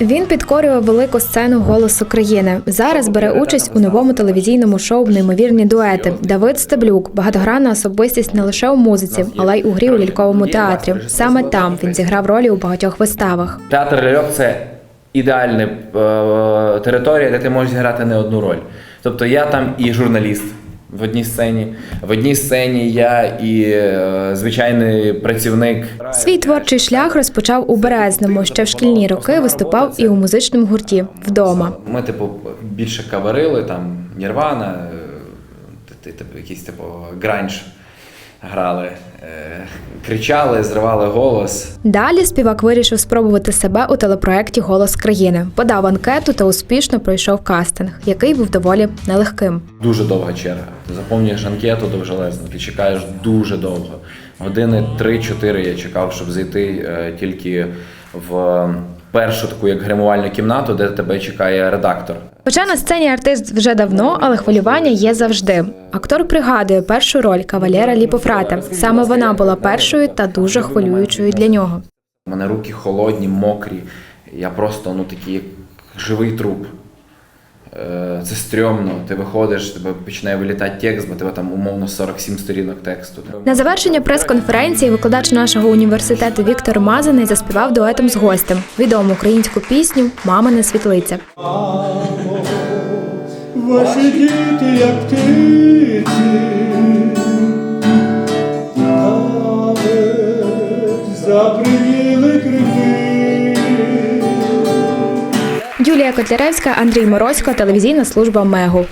Він підкорював велику сцену Голос України. Зараз бере участь у новому телевізійному шоу Неймовірні дуети. Давид Стеблюк, багатогранна особистість не лише у музиці, але й у грі у ляльковому театрі. Саме там він зіграв ролі у багатьох виставах. Театр ляльок це ідеальна е, територія, де ти можеш зіграти не одну роль. Тобто я там і журналіст в одній сцені, в одній сцені я і е, звичайний працівник. Свій творчий шлях розпочав у Березному. Ще в шкільні роки виступав і у музичному гурті вдома. Ми, типу, більше каварили, там Нірвана, е, ти- ти- типу, якийсь типу гранж грали, е, кричали, зривали голос. Далі співак вирішив спробувати себе у телепроекті Голос країни. Подав анкету та успішно пройшов кастинг, який був доволі нелегким. Дуже довга черга. Ти заповнюєш анкету довжелезну, ти чекаєш дуже довго. Години 3-4 я чекав, щоб зайти е, тільки в першу таку як гримувальну кімнату, де тебе чекає редактор. Хоча на сцені артист вже давно, але хвилювання є завжди. Актор пригадує першу роль кавалера Ліпофрата. Саме вона була першою та дуже хвилюючою для нього. У мене руки холодні, мокрі. Я просто ну такий як живий труп. Е, Це стрьомно. Ти виходиш, тебе починає вилітати текст, бо тебе там умовно 47 сторінок тексту. На завершення прес-конференції викладач нашого університету Віктор Мазаний заспівав дуетом з гостем відому українську пісню Мамина світлиця. Ваші діти, як птиці, навіть Котляревська, Андрій Морозько, телевізійна служба Мегу.